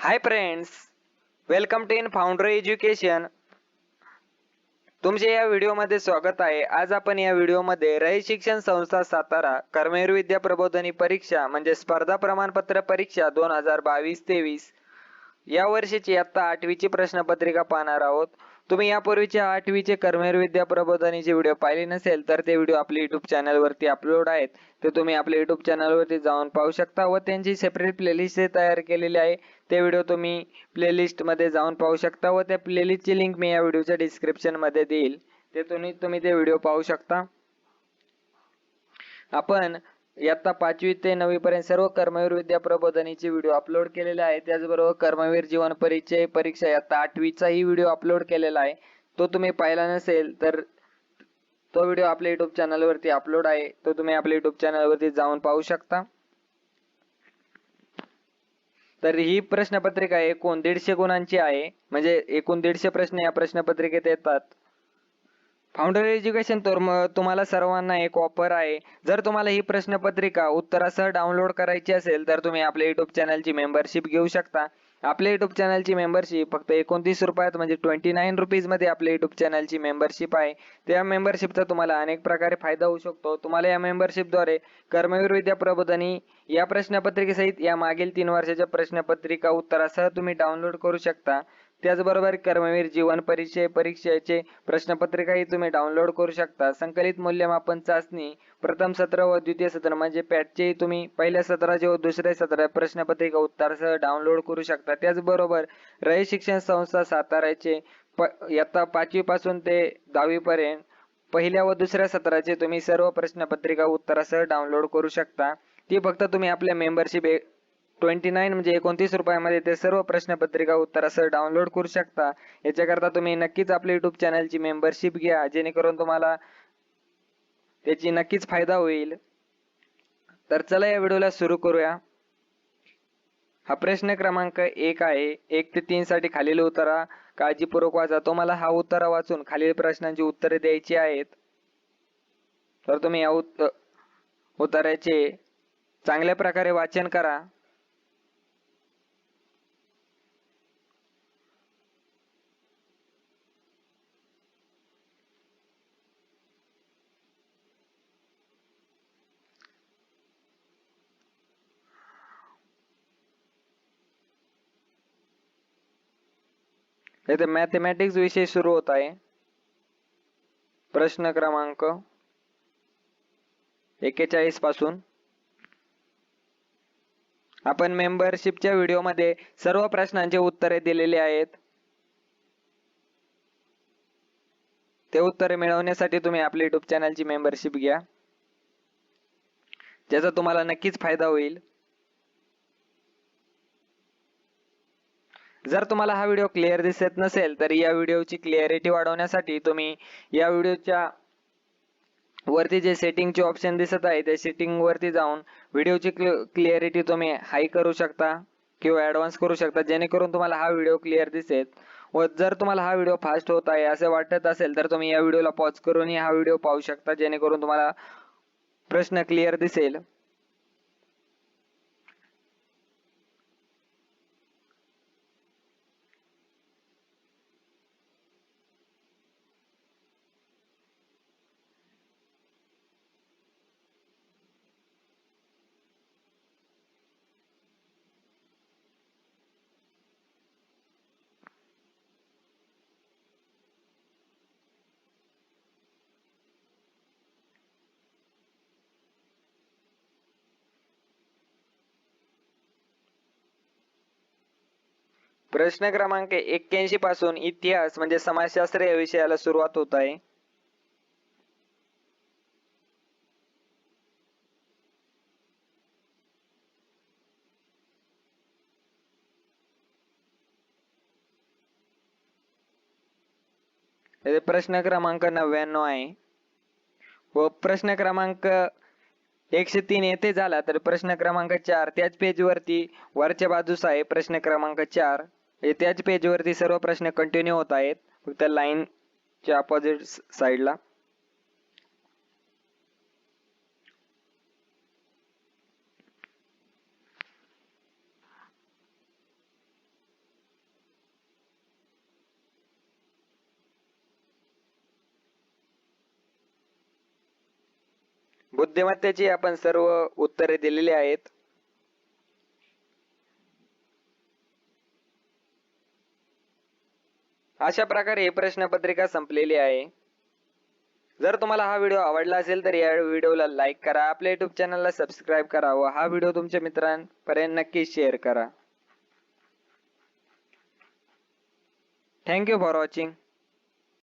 Hi friends welcome to in founder education तुमचे या व्हिडिओमध्ये स्वागत आहे. आज आपण या व्हिडिओमध्ये रयत शिक्षण संस्था सातारा कर्मवीर विद्या प्रबोधनी परीक्षा म्हणजे स्पर्धा प्रमाणपत्र परीक्षा दोन हजार बावीस तेवीस या वर्षीची आत्ता आठवीची प्रश्नपत्रिका पाहणार आहोत. तुम्ही यापूर्वीच्या आठवीचे कर्मेर विद्या प्रबोधनीचे व्हिडिओ पाहिले नसेल तर ते व्हिडिओ आपल्या युट्यूब चॅनलवरती अपलोड आहेत. ते तुम्ही आपल्या युट्यूब चॅनलवरती जाऊन पाहू शकता व त्यांची सेपरेट प्लेलिस्ट तयार केलेली आहे. ते व्हिडिओ तुम्ही प्लेलिस्टमध्ये जाऊन पाहू शकता व त्या प्लेलिस्टची लिंक मी या व्हिडिओच्या डिस्क्रिप्शनमध्ये देईल. ते तुम्ही तुम्ही ते व्हिडिओ पाहू शकता. आपण इयत्ता पाचवी ते नववी पर्यंत सर्व कर्मवीर विद्या प्रबोधनीचे व्हिडिओ अपलोड केलेले आहे त्याचबरोबर कर्मवीर जीवन परिचय परीक्षा इयत्ता आठवीचाही व्हिडिओ अपलोड केलेला आहे. तो तुम्ही पाहिला नसेल तर तो व्हिडिओ आपल्या युट्यूब चॅनलवरती अपलोड आहे. तो तुम्ही आपल्या युट्यूब चॅनलवरती जाऊन पाहू शकता. तर ही प्रश्नपत्रिका एकूण दीडशे गुणांची आहे. म्हणजे एकूण दीडशे प्रश्न या प्रश्नपत्रिकेत येतात. फाउंडर एज्युकेशन तुम्हाला सर्वांना एक ऑफर आहे. जर तुम्हाला ही प्रश्नपत्रिका उत्तरासह डाउनलोड करायची असेल तर तुम्ही आपल्या युट्यूब चॅनलची मेंबरशिप घेऊ शकता. आपल्या युट्यूब चॅनलची मेंबरशिप फक्त एकोणतीस रुपयात म्हणजे ट्वेंटी नाईन रुपीजमध्ये आपल्या युट्यूब चॅनलची मेंबरशिप आहे. त्या मेंबरशिपचा तुम्हाला अनेक प्रकारे फायदा होऊ शकतो. तुम्हाला या मेंबरशिपद्वारे कर्मवीर विद्या प्रबोधनी या प्रश्नपत्रिकेसहित या मागील तीन वर्षाच्या प्रश्नपत्रिका उत्तरासह तुम्ही डाउनलोड करू शकता. त्याचबरोबर कर्मवीर जीवन परिचय परीक्षेचे प्रश्नपत्रिकाही तुम्ही डाउनलोड करू शकता. संकलित मूल्यमापन चाचणी प्रथम सत्र व द्वितीय सत्र म्हणजे पॅटचेही तुम्ही पहिल्या सत्राचे व दुसऱ्या सत्रात प्रश्नपत्रिका उत्तरासह डाउनलोड करू शकता. त्याचबरोबर रयत शिक्षण संस्था साताऱ्याचे प इयत्ता पाचवीपासून ते दहावीपर्यंत पहिल्या व दुसऱ्या सत्राचे तुम्ही सर्व प्रश्नपत्रिका उत्तरासह डाउनलोड करू शकता. ती फक्त तुम्ही आपल्या मेंबरशिप ट्वेंटी नाईन म्हणजे एकोणतीस रुपयामध्ये ते सर्व प्रश्नपत्रिका उत्तरासह डाउनलोड करू शकता. याच्याकरता तुम्ही नक्कीच आपल्या युट्यूब चॅनलची मेंबरशिप घ्या जेणेकरून तुम्हाला त्याची नक्कीच फायदा होईल. तर चला या व्हिडिओला सुरू करूया. हा प्रश्न क्रमांक एक आहे. एक ते तीन साठी खालील उत्तरा काळजीपूर्वक वाचा. तुम्हाला हा उत्तरा वाचून खालील प्रश्नांची उत्तरे द्यायची आहेत. तर तुम्ही या उत्तर उत्तराचे चांगल्या प्रकारे वाचन करा. इथे मॅथमॅटिक्स विषय सुरू होत आहे. प्रश्न क्रमांक एकेचाळीसपासून. आपण मेंबरशिपच्या व्हिडिओमध्ये सर्व प्रश्नांचे उत्तरे दिलेली आहेत. ते उत्तरे मिळवण्यासाठी तुम्ही आपल्या युट्यूब चॅनलची मेंबरशिप घ्या. ज्याचा तुम्हाला नक्कीच फायदा होईल. जर तुम्हाला हा व्हिडिओ क्लिअर दिसत नसेल तर या व्हिडिओची क्लिअरिटी वाढवण्यासाठी तुम्ही या व्हिडिओच्या वरती जे सेटिंगचे ऑप्शन दिसत आहे त्या सेटिंग वरती जाऊन व्हिडिओची क्लिअरिटी तुम्ही हाय करू शकता किंवा ऍडव्हान्स करू शकता. जेणेकरून तुम्हाला हा व्हिडिओ क्लिअर दिसेल. व जर तुम्हाला हा व्हिडिओ फास्ट होत आहे असे वाटत असेल तर तुम्ही या व्हिडिओला पॉज करूनही हा व्हिडिओ पाहू शकता जेणेकरून तुम्हाला प्रश्न क्लिअर दिसेल. प्रश्न क्रमांक एक्क्याऐंशी पासून इतिहास म्हणजे समाजशास्त्र या विषयाला सुरुवात होत आहे. प्रश्न क्रमांक नव्याण्णव आहे. व प्रश्न क्रमांक एकशे तीन येथे झाला तर प्रश्न क्रमांक चार त्याच पेज वरती वरच्या बाजूस आहे प्रश्न क्रमांक चार. म्हणजे त्याच पेजवरती सर्व प्रश्न कंटिन्यू होत आहेत. फक्त लाईनच्या अपोजिट साईडला बुद्धिमत्तेची आपण सर्व उत्तरे दिलेली आहेत. अशा प्रकारे ही प्रश्नपत्रिका संपलेली आहे. जर तुम्हाला हा व्हिडिओ आवडला असेल तर या व्हिडिओला लाईक करा. आपल्या युट्यूब चॅनलला सबस्क्राईब करा व हा व्हिडिओ तुमच्या मित्रांपर्यंत नक्की शेअर करा. Thank you for watching